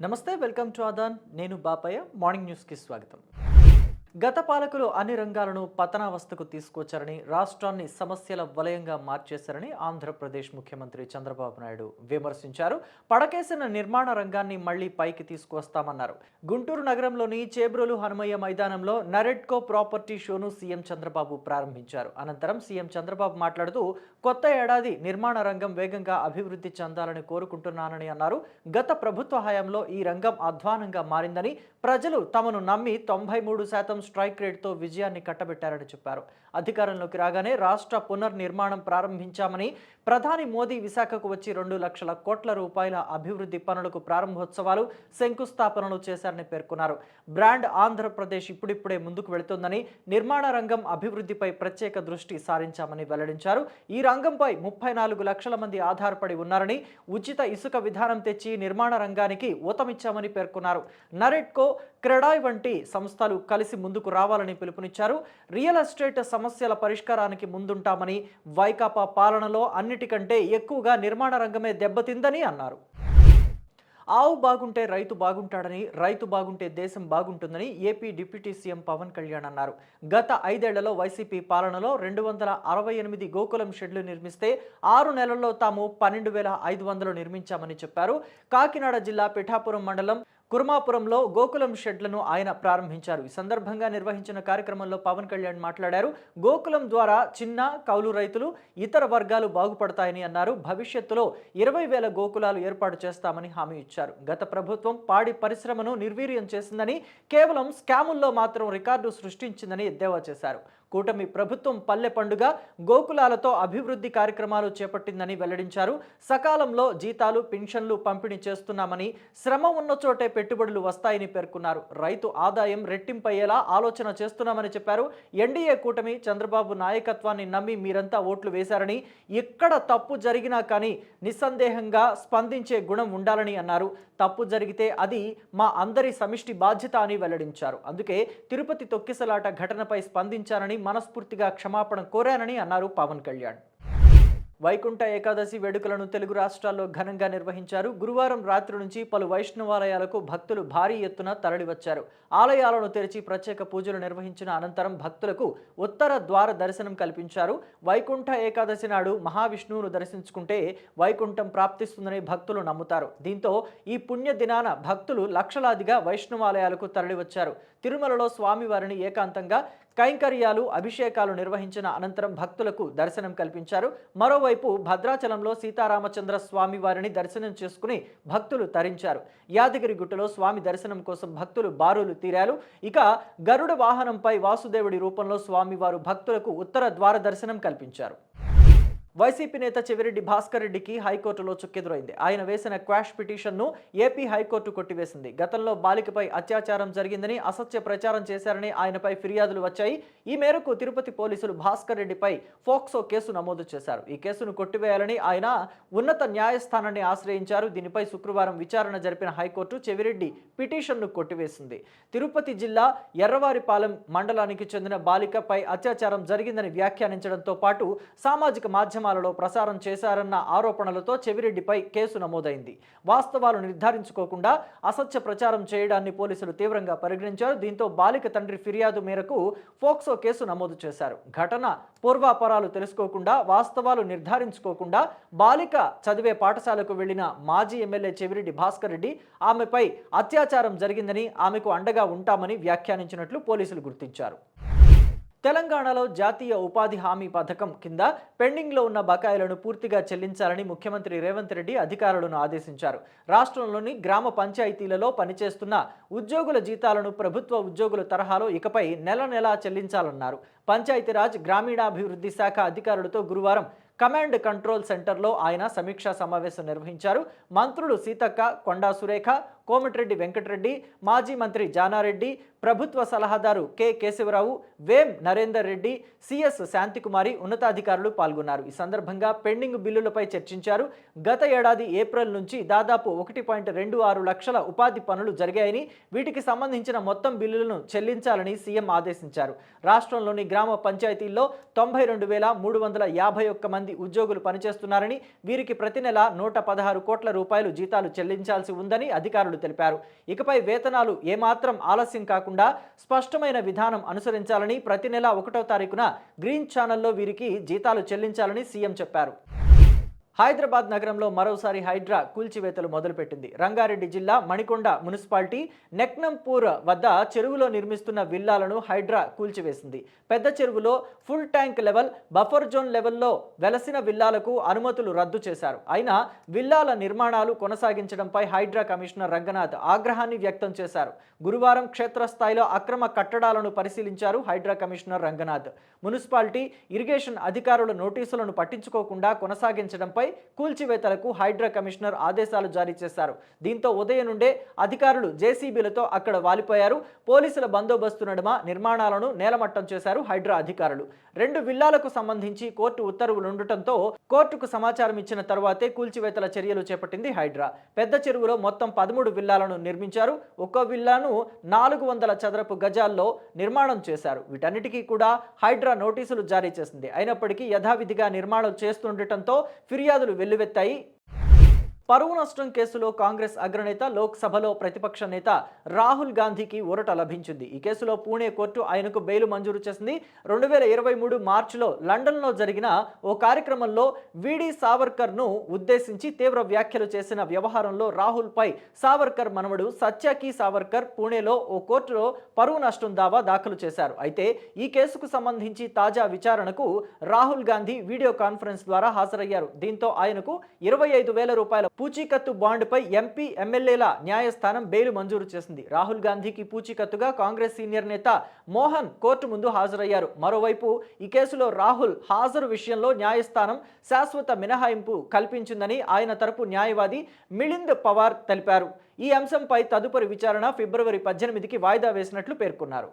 నమస్తే welcome to అదాన్ నేను Bapayya morning న్యూస్కి స్వాగతం గత పాలకులు అన్ని రంగాలను పతనావస్థకు తీసుకొచ్చారని రాష్ట్రాన్ని సమస్యల వలయంగా మార్చేశారని ఆంధ్రప్రదేశ్ ముఖ్యమంత్రి చంద్రబాబు నాయుడు విమర్శించారు. పడకేసిన నిర్మాణ రంగాన్ని మళ్ళీ పైకి తీసుకువస్తామన్నారు. గుంటూరు నగరంలోని చేబ్రోలు హనుమయ్య మైదానంలో నరెడ్కో ప్రాపర్టీ షోను సీఎం చంద్రబాబు ప్రారంభించారు. అనంతరం సీఎం చంద్రబాబు మాట్లాడుతూ కొత్త ఏడాది నిర్మాణ రంగం వేగంగా అభివృద్ధి చెందాలని కోరుకుంటున్నానని అన్నారు. గత ప్రభుత్వ హయాంలో ఈ రంగం అధ్వానంగా మారిందని ప్రజలు తమను నమ్మి తొంభై మూడు శాతం స్ట్రైక్ రేట్తో విజయాన్ని కట్టబెట్టారని చెప్పారు. అధికారంలోకి రాగానే రాష్ట్ర పునర్నిర్మాణం ప్రారంభించామని ప్రధాని మోదీ విశాఖకు వచ్చి రెండు లక్షల కోట్ల రూపాయల అభివృద్ధి పనులకు ప్రారంభోత్సవాలు శంకుస్థాపనలు చేశారని పేర్కొన్నారు. బ్రాండ్ ఆంధ్రప్రదేశ్ ఇప్పుడిప్పుడే ముందుకు వెళుతోందని నిర్మాణ రంగం అభివృద్ధిపై ప్రత్యేక దృష్టి సారించామని వెల్లడించారు. ఈ రంగంపై ముప్పై నాలుగు లక్షల మంది ఆధారపడి ఉన్నారని ఉచిత ఇసుక విధానం తెచ్చి నిర్మాణ రంగానికి ఊతమిచ్చామని పేర్కొన్నారు. నరెట్కో క్రెడాయ్ వంటి సంస్థలు కలిసి ముందుకు రావాలని పిలుపునిచ్చారు. రియల్ ఎస్టేట్ సమస్యల పరిష్కారానికి ముందుంటామని వైకాపా పాలనలో అన్నిటికంటే ఎక్కువగా నిర్మాణ రంగమే దెబ్బతిందని అన్నారు. ఆవు బాగుంటే రైతు బాగుంటాడని రైతు బాగుంటే దేశం బాగుంటుందని AP deputy CM Pawan Kalyan అన్నారు. గత ఐదేళ్ళలో వైసీపీ పాలనలో రెండు వందల అరవై ఎనిమిది గోకులం షెడ్లు నిర్మిస్తే ఆరు నెలల్లో తాము పన్నెండు వేల ఐదు వందలు నిర్మించామని చెప్పారు. కాకినాడ జిల్లా పిఠాపురం మండలం కుర్మాపురంలో గోకులం షెడ్లను ఆయన ప్రారంభించారు. ఈ సందర్భంగా నిర్వహించిన కార్యక్రమంలో పవన్ కళ్యాణ్ మాట్లాడారు. గోకులం ద్వారా చిన్న కౌలు రైతులు ఇతర వర్గాలు బాగుపడతాయని అన్నారు. భవిష్యత్తులో ఇరవై వేల గోకులాలు ఏర్పాటు చేస్తామని హామీ ఇచ్చారు. గత ప్రభుత్వం పాడి పరిశ్రమను నిర్వీర్యం చేసిందని కేవలం స్కాముల్లో మాత్రం రికార్డు సృష్టించిందని ఎద్దేవా చేశారు. కూటమి ప్రభుత్వం పల్లె పండుగ గోకులాలతో అభివృద్ధి కార్యక్రమాలు చేపట్టిందని వెల్లడించారు. సకాలంలో జీతాలు పెన్షన్లు పంపిణీ చేస్తున్నామని శ్రమ ఉన్న చోటే పెట్టుబడులు వస్తాయని పేర్కొన్నారు. రైతు ఆదాయం రెట్టింపయ్యేలా ఆలోచన చేస్తున్నామని చెప్పారు. ఎన్డీఏ కూటమి చంద్రబాబు నాయకత్వాన్ని నమ్మి మీరంతా ఓట్లు వేశారని ఎక్కడ తప్పు జరిగినా కానీ నిస్సందేహంగా స్పందించే గుణం ఉండాలని అన్నారు. తప్పు జరిగితే అది మా అందరి సమిష్టి బాధ్యత అని వెల్లడించారు. అందుకే తిరుపతి తొక్కిసలాట ఘటనపై స్పందించారని మనస్ఫూర్తిగా క్షమాపణ కోరానని అన్నారు పవన్ కళ్యాణ్. వైకుంఠ ఏకాదశి వేడుకలను తెలుగు రాష్ట్రాల్లో ఘనంగా నిర్వహించారు. గురువారం రాత్రి నుంచి పలు వైష్ణవాలయాలకు భక్తులు భారీ ఎత్తున తరలివచ్చారు. ఆలయాలను తెరిచి ప్రత్యేక పూజలు నిర్వహించిన అనంతరం భక్తులకు ఉత్తర ద్వార దర్శనం కల్పించారు. వైకుంఠ ఏకాదశి నాడు మహావిష్ణువును దర్శించుకుంటే వైకుంఠం ప్రాప్తిస్తుందని భక్తులు నమ్ముతారు. దీంతో ఈ పుణ్య దినాన భక్తులు లక్షలాదిగా వైష్ణవాలయాలకు తరలివచ్చారు. తిరుమలలో స్వామివారిని ఏకాంతంగా కైంకర్యాలు అభిషేకాలు నిర్వహించిన అనంతరం భక్తులకు దర్శనం కల్పించారు. మరోవైపు భద్రాచలంలో సీతారామచంద్ర స్వామి వారిని దర్శనం చేసుకుని భక్తులు తరించారు. యాదగిరిగుట్టలో స్వామి దర్శనం కోసం భక్తులు బారులు తీరారు. ఇక గరుడ వాహనంపై వాసుదేవుడి రూపంలో స్వామివారు భక్తులకు ఉత్తర ద్వార దర్శనం కల్పించారు. వైసీపీ నేత చెవిరెడ్డి భాస్కర్ రెడ్డికి హైకోర్టులో చుక్కెదురైంది. ఆయన వేసిన క్వాష్ పిటిషన్ను ఏపీ హైకోర్టు కొట్టివేసింది. గతంలో బాలికపై అత్యాచారం జరిగిందని అసత్య ప్రచారం చేశారని ఆయనపై ఫిర్యాదులు వచ్చాయి. ఈ మేరకు తిరుపతి పోలీసులు భాస్కర్ రెడ్డిపై ఫోక్సో కేసు నమోదు చేశారు. ఈ కేసును కొట్టివేయాలని ఆయన ఉన్నత న్యాయస్థానాన్ని ఆశ్రయించారు. దీనిపై శుక్రవారం విచారణ జరిపిన హైకోర్టు చెవిరెడ్డి పిటిషన్ను కొట్టివేసింది. తిరుపతి జిల్లా ఎర్రవారిపాలెం మండలానికి చెందిన బాలికపై అత్యాచారం జరిగిందని వ్యాఖ్యానించడంతో పాటు సామాజిక మాధ్యమ మాధ్యమాలలో ప్రసారం చేశారన్న ఆరోపణలతో చెవిరెడ్డిపై కేసు నమోదైంది. వాస్తవాలు నిర్ధారించుకోకుండా అసత్య ప్రచారం చేయడాన్ని పోలీసులు తీవ్రంగా పరిగణించారు. దీంతో బాలిక తండ్రి ఫిర్యాదు మేరకు ఫోక్సో కేసు నమోదు చేశారు. ఘటన పూర్వాపరాలు తెలుసుకోకుండా వాస్తవాలు నిర్ధారించుకోకుండా బాలిక చదివే పాఠశాలకు వెళ్ళిన మాజీ ఎమ్మెల్యే చెవిరెడ్డి భాస్కర్ రెడ్డి ఆమెపై అత్యాచారం జరిగిందని ఆమెకు అండగా ఉంటామని వ్యాఖ్యానించినట్లు పోలీసులు గుర్తించారు. తెలంగాణలో జాతీయ ఉపాధి హామీ పథకం కింద పెండింగ్లో ఉన్న బకాయిలను పూర్తిగా చెల్లించాలని ముఖ్యమంత్రి రేవంత్ రెడ్డి అధికారులను ఆదేశించారు. రాష్ట్రంలోని గ్రామ పంచాయతీలలో పనిచేస్తున్న ఉద్యోగుల జీతాలను ప్రభుత్వ ఉద్యోగుల తరహాలో ఇకపై నెల నెలా చెల్లించాలన్నారు. పంచాయతీరాజ్ గ్రామీణాభివృద్ధి శాఖ అధికారులతో గురువారం కమాండ్ కంట్రోల్ సెంటర్లో ఆయన సమీక్షా సమావేశం నిర్వహించారు. మంత్రులు సీతక్క కొండా సురేఖ కోమటిరెడ్డి వెంకటరెడ్డి మాజీ మంత్రి జానారెడ్డి ప్రభుత్వ సలహాదారు కె కేశవరావు వేం నరేందర్ రెడ్డి సిఎస్ శాంతికుమారి ఉన్నతాధికారులు పాల్గొన్నారు. ఈ సందర్భంగా పెండింగ్ బిల్లులపై చర్చించారు. గత ఏడాది ఏప్రిల్ నుంచి దాదాపు ఒకటి పాయింట్ రెండు ఆరు లక్షల ఉపాధి పనులు జరిగాయని వీటికి సంబంధించిన మొత్తం బిల్లులను చెల్లించాలని సీఎం ఆదేశించారు. రాష్ట్రంలోని గ్రామ పంచాయతీల్లో తొంభై రెండు వేల మూడు వందల యాభై ఒక్క మంది ఉద్యోగులు పనిచేస్తున్నారని వీరికి ప్రతి నెల నూట పదహారు కోట్ల రూపాయలు జీతాలు చెల్లించాల్సి ఉందని అధికారులు తెలిపారు. ఇకపై వేతనాలు ఏమాత్రం ఆలస్యం కాకుండా స్పష్టమైన విధానం అనుసరించాలని ప్రతి నెల ఒకటో తారీఖున గ్రీన్ ఛానల్లో వీరికి జీతాలు చెల్లించాలని సీఎం చెప్పారు. హైదరాబాద్ నగరంలో మరోసారి హైడ్రా కూల్చివేతలు మొదలుపెట్టింది. రంగారెడ్డి జిల్లా మణికొండ మున్సిపాలిటీ నెక్నంపూర్ వద్ద చెరువులో నిర్మిస్తున్న విల్లాలను హైడ్రా కూల్చివేసింది. పెద్ద చెరువులో full tank level buffer zone లెవెల్లో వెలసిన విల్లాలకు అనుమతులు రద్దు చేశారు. అయినా విల్లాల నిర్మాణాలు కొనసాగించడంపై హైడ్రా కమిషనర్ రంగనాథ్ ఆగ్రహాన్ని వ్యక్తం చేశారు. గురువారం క్షేత్రస్థాయిలో అక్రమ కట్టడాలను పరిశీలించారు Hydraa commissioner Ranganath. Municipality irrigation అధికారుల నోటీసులను పట్టించుకోకుండా కొనసాగించడంపై కూల్చివేతలకు హైడ్రా కమిషనర్ ఆదేశాలు జారీ చేశారు. దీంతో ఉదయం నుండే అధికారులు జేసీబీలతో అక్కడ వాలిపోయారు. పోలీసుల బందోబస్తు నడుమ నిర్మాణాలను నేలమట్టం చేశారు హైడ్రా అధికారులు. రెండు విల్లాలకు సంబంధించి కోర్టు ఉత్తర్వులు ఉండటంతో కోర్టుకు సమాచారం ఇచ్చిన తర్వాతే కూల్చివేతల చర్యలు చేపట్టింది హైడ్రా. పెద్ద చెరువులో మొత్తం పదమూడు విల్లాలను నిర్మించారు. ఒక్కో విల్లాను నాలుగు వందల చదరపు గజాల్లో నిర్మాణం చేశారు. వీటన్నిటికీ కూడా హైడ్రా నోటీసులు జారీ చేసింది. అయినప్పటికీ యథావిధిగా నిర్మాణం చేస్తుండటంతో ఫిర్యాదు ఫిర్యాదులు వెల్లువెత్తాయి. పరువు నష్టం కేసులో కాంగ్రెస్ అగ్రనేత లోక్సభలో ప్రతిపక్ష నేత రాహుల్ గాంధీకి ఊరట లభించింది. ఈ కేసులో పూణే కోర్టు ఆయనకు బెయిల్ మంజూరు చేసింది. రెండు వేల ఇరవై మూడు మార్చిలో లండన్లో జరిగిన ఓ కార్యక్రమంలో విడి సావర్కర్ను ఉద్దేశించి తీవ్ర వ్యాఖ్యలు చేసిన వ్యవహారంలో రాహుల్పై సావర్కర్ మనవడు సత్యాకి సావర్కర్ పూణేలో ఓ కోర్టులో పరువు నష్టం దావా దాఖలు చేశారు. అయితే ఈ కేసుకు సంబంధించి తాజా విచారణకు రాహుల్ గాంధీ వీడియో కాన్ఫరెన్స్ ద్వారా హాజరయ్యారు. దీంతో ఆయనకు ఇరవై ఐదు వేల రూపాయల పూచీకత్తు బాండ్పై ఎంపీ ఎమ్మెల్యేల న్యాయస్థానం బెయిల్ మంజూరు చేసింది. రాహుల్ గాంధీకి పూచీకత్తుగా కాంగ్రెస్ సీనియర్ నేత మోహన్ కోర్టు ముందు హాజరయ్యారు. మరోవైపు ఈ కేసులో రాహుల్ హాజరు విషయంలో న్యాయస్థానం శాశ్వత మినహాయింపు కల్పించిందని ఆయన తరపు న్యాయవాది మిలింద్ పవార్ తెలిపారు. ఈ అంశంపై తదుపరి విచారణ ఫిబ్రవరి పద్దెనిమిదికి వాయిదా వేసినట్లు పేర్కొన్నారు.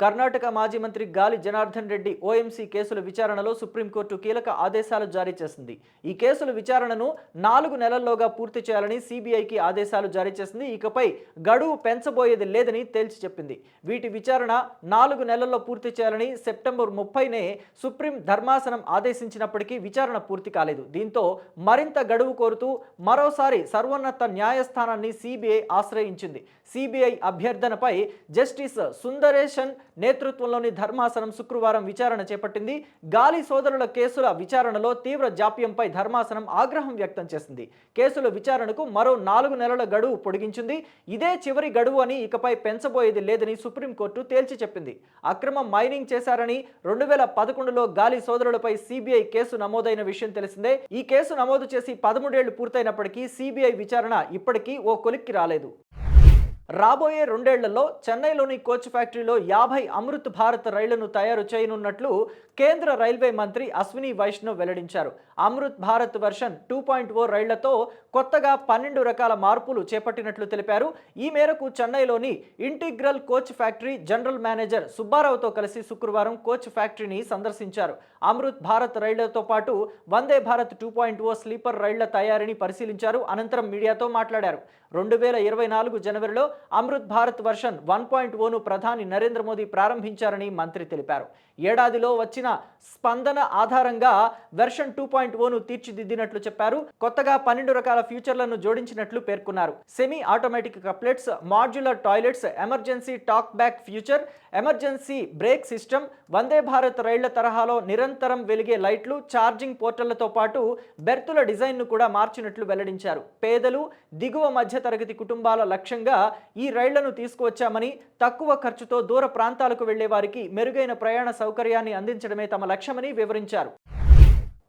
కర్ణాటక మాజీ మంత్రి గాలి జనార్దన్ రెడ్డి ఓఎంసీ కేసుల విచారణలో సుప్రీంకోర్టు కీలక ఆదేశాలు జారీ చేసింది. ఈ కేసుల విచారణను నాలుగు నెలల్లోగా పూర్తి చేయాలని సిబిఐకి ఆదేశాలు జారీ చేసింది. ఇకపై గడువు పెంచబోయేది లేదని తేల్చి చెప్పింది. వీటి విచారణ నాలుగు నెలల్లో పూర్తి చేయాలని సెప్టెంబర్ ముప్పైనే సుప్రీం ధర్మాసనం ఆదేశించినప్పటికీ విచారణ పూర్తి కాలేదు. దీంతో మరింత గడువు కోరుతూ మరోసారి సర్వోన్నత న్యాయస్థానాన్ని సిబిఐ ఆశ్రయించింది. సిబిఐ అభ్యర్థనపై జస్టిస్ సుందరేషన్ నేతృత్వంలోని ధర్మాసనం శుక్రవారం విచారణ చేపట్టింది. గాలి సోదరుల కేసుల విచారణలో తీవ్ర జాప్యంపై ధర్మాసనం ఆగ్రహం వ్యక్తం చేసింది. కేసుల విచారణకు మరో నాలుగు నెలల గడువు పొడిగించింది. ఇదే చివరి గడువు అని ఇకపై పెంచబోయేది లేదని సుప్రీంకోర్టు తేల్చి చెప్పింది. అక్రమ మైనింగ్ చేశారని రెండు వేల పదకొండులో గాలి సోదరులపై సిబిఐ కేసు నమోదైన విషయం తెలిసిందే. ఈ కేసు నమోదు చేసి పదమూడేళ్ళు పూర్తయినప్పటికీ సిబిఐ విచారణ ఇప్పటికీ ఓ కొలిక్కి రాలేదు. రాబోయే రెండేళ్ళలో చెన్నైలోని కోచ్ ఫ్యాక్టరీలో యాభై అమృత్ భారత్ రైళ్ళను తయారు చేయనున్నట్లు కేంద్ర రైల్వే మంత్రి అశ్విని వైష్ణవ్ వెల్లడించారు. Amrit Bharat version two point O రైళ్ళతో కొత్తగా పన్నెండు రకాల మార్పులు చేపట్టినట్లు తెలిపారు. ఈ మేరకు చెన్నైలోని integral coach factory general manager సుబ్బారావుతో కలిసి శుక్రవారం కోచ్ ఫ్యాక్టరీని సందర్శించారు. అమృత్ భారత్ రైళ్ళతో పాటు Vande Bharat two point O sleeper రైళ్ళ తయారీని పరిశీలించారు. అనంతరం మీడియాతో మాట్లాడారు. రెండు వేల ఇరవై నాలుగు జనవరిలో Amrit Bharat version one point own ప్రధాని నరేంద్ర మోదీ ప్రారంభించారని మంత్రి తెలిపారు. ఏడాదిలో వచ్చిన స్పందన ఆధారంగా వెర్షన్ టూ పాయింట్ ఓను తీర్చిదిద్దినట్లు చెప్పారు. కొత్తగా పన్నెండు రకాల ఫ్యూచర్లను జోడించినట్లు పేర్కొన్నారు. Semi automatic couplets modular toilets emergency talk back feature emergency brake system Vande Bharat రైళ్ళ తరహాలో నిరంతరం వెలిగే లైట్లు ఛార్జింగ్ పోర్టళ్ళతో పాటు బెర్తుల డిజైన్ను కూడా మార్చినట్లు వెల్లడించారు. పేదలు దిగువ మధ్యతరగతి కుటుంబాల లక్ష్యంగా ఈ రైళ్ళను తీసుకువచ్చామని తక్కువ ఖర్చుతో దూర ప్రాంతాలకు వెళ్ళే వారికి మెరుగైన ప్రయాణ సౌకర్యాన్ని అందించడమే తమ లక్ష్యమని వివరించారు.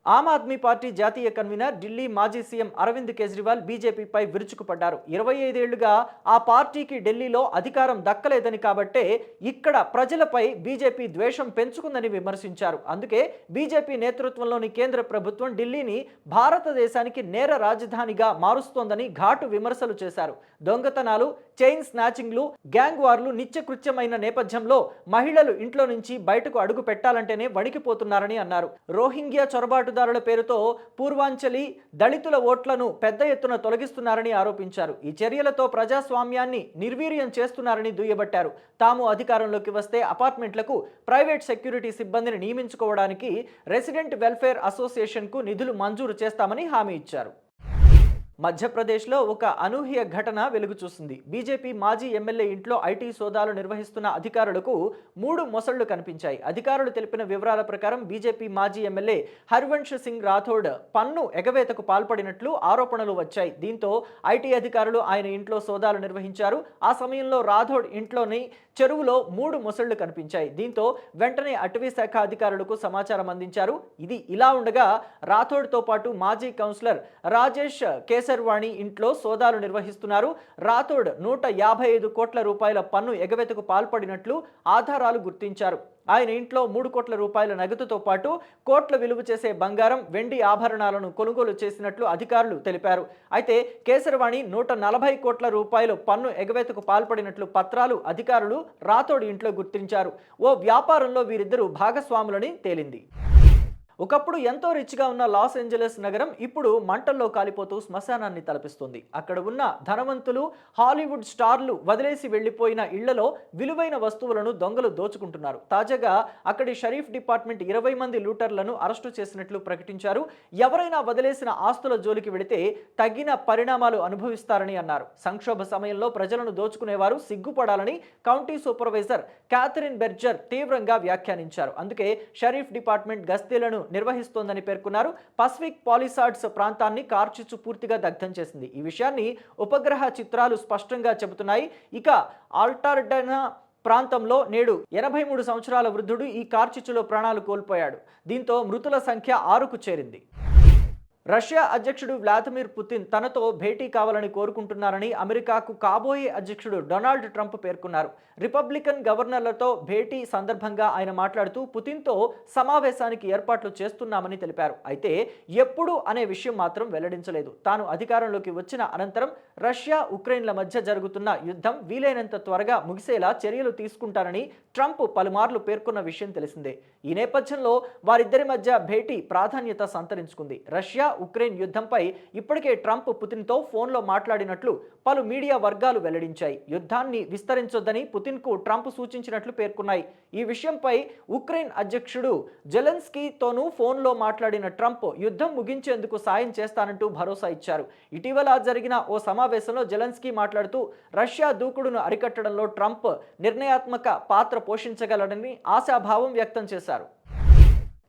ఆమ్ ఆద్మీ పార్టీ జాతీయ కన్వీనర్ ఢిల్లీ మాజీ సీఎం అరవింద్ కేజ్రీవాల్ బీజేపీపై విరుచుకుపడ్డారు. ఇరవై ఐదేళ్ళుగా ఆ పార్టీకి ఢిల్లీలో అధికారం దక్కలేదని కాబట్టే ఇక్కడ ప్రజలపై బీజేపీ ద్వేషం పెంచుకుందని విమర్శించారు. అందుకే బీజేపీ నేతృత్వంలోని కేంద్ర ప్రభుత్వం ఢిల్లీని భారతదేశానికి నేర రాజధానిగా మారుస్తోందని ఘాటు విమర్శలు చేశారు. దొంగతనాలు చైన్ స్నాచింగ్లు గ్యాంగ్ వార్లు నిత్యకృత్యమైన నేపథ్యంలో మహిళలు ఇంట్లో నుంచి బయటకు అడుగు పెట్టాలంటేనే వణికిపోతున్నారని అన్నారు. రోహింగ్యా చొరబాటు చొరబాటుదారుల పేరుతో పూర్వాంచలి దళితుల ఓట్లను పెద్ద ఎత్తున తొలగిస్తున్నారని ఆరోపించారు. ఈ చర్యలతో ప్రజాస్వామ్యాన్ని నిర్వీర్యం చేస్తున్నారని దుయ్యబట్టారు. తాము అధికారంలోకి వస్తే అపార్ట్మెంట్లకు ప్రైవేట్ సెక్యూరిటీ సిబ్బందిని నియమించుకోవడానికి రెసిడెంట్ వెల్ఫేర్ అసోసియేషన్కు నిధులు మంజూరు చేస్తామని హామీ ఇచ్చారు. మధ్యప్రదేశ్లో ఒక అనూహ్య ఘటన వెలుగు చూసింది బీజేపీ మాజీ ఎమ్మెల్యే ఇంట్లో ఐటీ సోదాలు నిర్వహిస్తున్న అధికారులకు మూడు మొసళ్ళు కనిపించాయి. అధికారులు తెలిపిన వివరాల ప్రకారం బీజేపీ మాజీ ఎమ్మెల్యే హర్వంశ్ సింగ్ రాథోడ్ పన్ను ఎగవేతకు పాల్పడినట్లు ఆరోపణలు వచ్చాయి. దీంతో ఐటీ అధికారులు ఆయన ఇంట్లో సోదాలు నిర్వహించారు. ఆ సమయంలో రాథోడ్ ఇంట్లోని చెరువులో మూడు మొసళ్ళు కనిపించాయి. దీంతో వెంటనే అటవీ శాఖ అధికారులకు సమాచారం అందించారు. ఇది ఇలా ఉండగా రాథోడ్తో పాటు మాజీ కౌన్సిలర్ రాజేష్ కేసర్వాణి ఇంట్లో సోదాలు నిర్వహిస్తున్నారు. రాథోడ్ నూట యాభై ఐదు కోట్ల రూపాయల పన్ను ఎగవేతకు పాల్పడినట్లు ఆధారాలు గుర్తించారు. ఆయన ఇంట్లో మూడు కోట్ల రూపాయల నగదుతో పాటు కోట్ల విలువ చేసే బంగారం వెండి ఆభరణాలను కొనుగోలు చేసినట్లు అధికారులు తెలిపారు. అయితే కేసరవాణి నూట నలభై కోట్ల రూపాయలు పన్ను ఎగవేతకు పాల్పడినట్లు పత్రాలు అధికారులు రాథోడ్ ఇంట్లో గుర్తించారు. ఓ వ్యాపారంలో వీరిద్దరూ భాగస్వాములని తేలింది. ఒకప్పుడు ఎంతో రిచ్గా ఉన్న లాస్ ఏంజలస్ నగరం ఇప్పుడు మంటల్లో కాలిపోతూ శ్మశానాన్ని తలపిస్తుంది. అక్కడ ఉన్న ధనవంతులు హాలీవుడ్ స్టార్లు వదిలేసి వెళ్ళిపోయిన ఇళ్ళలో విలువైన వస్తువులను దొంగలు దోచుకుంటున్నారు. తాజాగా అక్కడి షరీఫ్ డిపార్ట్మెంట్ ఇరవై మంది లూటర్లను అరెస్టు చేసినట్లు ప్రకటించారు. ఎవరైనా వదిలేసిన ఆస్తుల జోలికి వెళితే తగిన పరిణామాలు అనుభవిస్తారని అన్నారు. సంక్షోభ సమయంలో ప్రజలను దోచుకునేవారు సిగ్గుపడాలని కౌంటీ సూపర్వైజర్ క్యాథరిన్ బెర్జర్ తీవ్రంగా వ్యాఖ్యానించారు. అందుకే షరీఫ్ డిపార్ట్మెంట్ గస్తీలను నిర్వహిస్తోందని పేర్కొన్నారు. పసిఫిక్ పాలిసాడ్స్ ప్రాంతాన్ని కార్చిచ్చు పూర్తిగా దగ్ధం చేసింది. ఈ విషయాన్ని ఉపగ్రహ చిత్రాలు స్పష్టంగా చెబుతున్నాయి. ఇక ఆల్టార్డనా ప్రాంతంలో నేడు ఎనభై మూడు సంవత్సరాల వృద్ధుడు ఈ కార్చిచ్చులో ప్రాణాలు కోల్పోయాడు. దీంతో మృతుల సంఖ్య ఆరుకు చేరింది. రష్యా అధ్యక్షుడు వ్లాదిమిర్ పుతిన్ తనతో భేటీ కావాలని కోరుకుంటున్నారని అమెరికాకు కాబోయే అధ్యక్షుడు డొనాల్డ్ ట్రంప్ పేర్కొన్నారు. రిపబ్లికన్ గవర్నర్లతో భేటీ సందర్భంగా ఆయన మాట్లాడుతూ పుతిన్తో సమావేశానికి ఏర్పాట్లు చేస్తున్నామని తెలిపారు. అయితే ఎప్పుడు అనే విషయం మాత్రం వెల్లడించలేదు. తాను అధికారంలోకి వచ్చిన అనంతరం రష్యా ఉక్రెయిన్ల మధ్య జరుగుతున్న యుద్ధం వీలైనంత త్వరగా ముగిసేలా చర్యలు తీసుకుంటారని ట్రంప్ పలుమార్లు పేర్కొన్న విషయం తెలిసిందే. ఈ నేపథ్యంలో వారిద్దరి మధ్య భేటీ ప్రాధాన్యత సంతరించుకుంది. రష్యా ఉక్రెయిన్ యుద్ధంపై ఇప్పటికే ట్రంప్ పుతిన్తో ఫోన్లో మాట్లాడినట్లు పలు మీడియా వర్గాలు వెల్లడించాయి. యుద్ధాన్ని విస్తరించొద్దని పుతిన్కు ట్రంప్ సూచించినట్లు పేర్కొన్నాయి. ఈ విషయంపై ఉక్రెయిన్ అధ్యక్షుడు జెలెన్స్కీతోనూ ఫోన్లో మాట్లాడిన ట్రంప్ యుద్ధం ముగించేందుకు సాయం చేస్తానంటూ భరోసా ఇచ్చారు. ఇటీవల జరిగిన ఓ సమావేశంలో జెలెన్స్కీ మాట్లాడుతూ రష్యా దూకుడును అరికట్టడంలో ట్రంప్ నిర్ణయాత్మక పాత్ర పోషించగలడని ఆశాభావం వ్యక్తం చేశారు.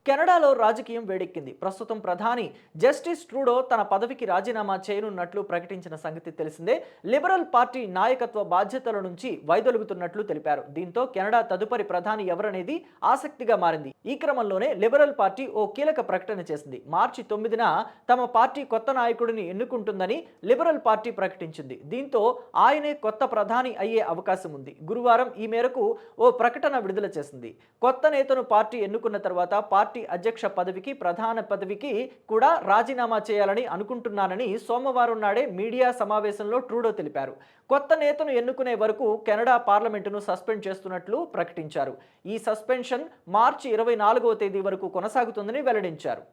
కెనడాలో రాజకీయం వేడెక్కింది. ప్రస్తుతం ప్రధాని జస్టిస్ ట్రూడో తన పదవికి రాజీనామా చేయనున్నట్లు ప్రకటించిన సంగతి తెలిసిందే. లిబరల్ పార్టీ నాయకత్వ బాధ్యతల నుంచి వైదొలుగుతున్నట్లు తెలిపారు. దీంతో కెనడా తదుపరి ప్రధాని ఎవరనేది ఆసక్తిగా మారింది. ఈ క్రమంలోనే లిబరల్ పార్టీ ఓ కీలక ప్రకటన చేసింది. మార్చి తొమ్మిదిన తమ పార్టీ కొత్త నాయకుడిని ఎన్నుకుంటుందని లిబరల్ పార్టీ ప్రకటించింది. దీంతో ఆయనే కొత్త ప్రధాని అయ్యే అవకాశం ఉంది. గురువారం ఈ మేరకు ఓ ప్రకటన విడుదల చేసింది. కొత్త నేతను పార్టీ ఎన్నుకున్న తర్వాత పార్టీ పార్టీ అధ్యక్ష పదవికి ప్రధాన పదవికి కూడా రాజీనామా చేయాలని అనుకుంటున్నానని సోమవారం నాడే మీడియా సమావేశంలో ట్రూడో తెలిపారు. కొత్త నేతను ఎన్నుకునే వరకు కెనడా పార్లమెంటును సస్పెండ్ చేస్తున్నట్లు ప్రకటించారు. ఈ సస్పెన్షన్ మార్చి ఇరవై నాలుగవ తేదీ వరకు కొనసాగుతుందని వెల్లడించారు.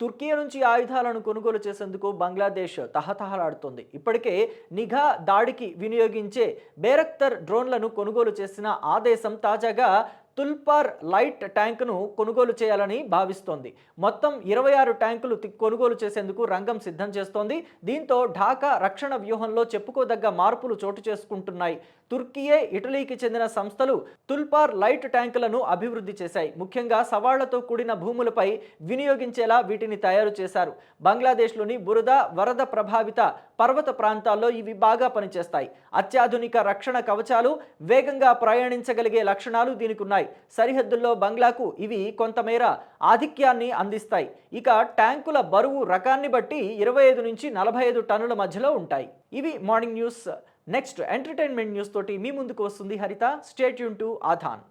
తుర్కీ నుంచి ఆయుధాలను కొనుగోలు చేసేందుకు బంగ్లాదేశ్ తహతహలాడుతోంది. ఇప్పటికే నిఘా దాడికి వినియోగించే బేరక్తర్ డ్రోన్లను కొనుగోలు చేసిన ఆ దేశం తాజాగా తుల్పార్ లైట్ ట్యాంకును కొనుగోలు చేయాలని భావిస్తోంది. మొత్తం ఇరవై ఆరు ట్యాంకులు కొనుగోలు చేసేందుకు రంగం సిద్ధం చేస్తోంది. దీంతో ఢాకా రక్షణ వ్యూహంలో చెప్పుకోదగ్గ మార్పులు చోటు చేసుకుంటున్నాయి. తుర్కియే ఇటలీకి చెందిన సంస్థలు తుల్పార్ లైట్ ట్యాంకులను అభివృద్ధి చేశాయి. ముఖ్యంగా సవాళ్ళతో కూడిన భూములపై వినియోగించేలా వీటిని తయారు చేశారు. బంగ్లాదేశ్లోని బురద వరద ప్రభావిత పర్వత ప్రాంతాల్లో ఇవి బాగా పనిచేస్తాయి. అత్యాధునిక రక్షణ కవచాలు వేగంగా ప్రయాణించగలిగే లక్షణాలు దీనికి ఉన్నాయి సరిహద్దుల్లో బంగ్లాకు ఇవి కొంతమేర ఆధిక్యాన్ని అందిస్తాయి. ఇక ట్యాంకుల బరువు రకాన్ని బట్టి ఇరవై ఐదు నుంచి నలభై ఐదు టన్నుల మధ్యలో ఉంటాయి. ఇవి morning news next entertainment news తోటి మీ ముందుకు వస్తుంది హరిత. State Yoon to ఆధాన్